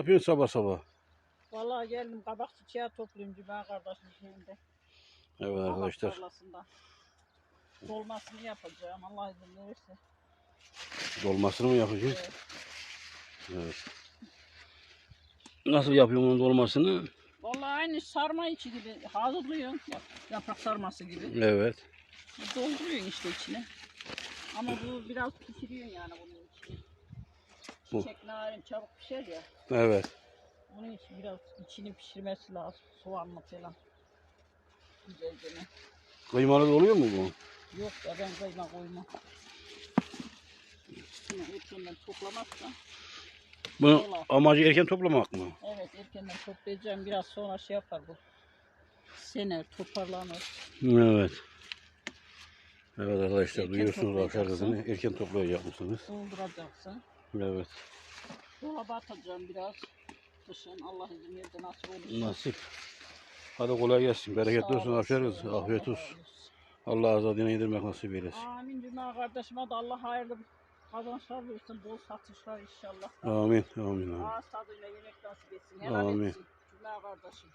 yapıyorsun sabah sabah? Vallahi geldim kabak çiçeği toplayayım Cuma kardeşim şeyinde. Evet kabak arkadaşlar. tarlasında. Dolmasını yapacağım Allah izin verirse. Dolmasını mı yapacağız? Evet. Evet. Nasıl yapıyorsun onun dolmasını? Vallahi aynı sarma içi gibi hazırlıyorsun. Yap- Yaprak sarması gibi. Evet. Dolduruyorsun işte içine. Ama bu biraz pişiriyorsun yani bunun içini. Çiçek narin çabuk pişer ya. Evet. Onun için biraz içini pişirmesi lazım. Soğanla falan. Güzelce. ne? Kıymalı da oluyor mu bu? Yok ya ben kıyma koymam. Şunu erkenden toplamazsa. Bunu amacı erken toplamak mı? Evet erkenden toplayacağım. Biraz sonra şey yapar bu. Sener toparlanır. Evet. Evet arkadaşlar Erken duyuyorsunuz toplayacaksın. kızını. Erken toplayacak mısınız? Dolduracaksın. Evet. Dolaba atacağım biraz. Kışın Allah izin verirse nasip olursa. Nasip. Hadi kolay gelsin. Bereketli olsun Afiyet olsun. razı olsun. Allah azadına yedirmek nasip eylesin. Amin Cuma kardeşime de Allah hayırlı kazançlar versin. Bol satışlar inşallah. Amin. Amin. amin. Ağız tadıyla yemek nasip etsin. Helal Amin. etsin. Cuma kardeşim.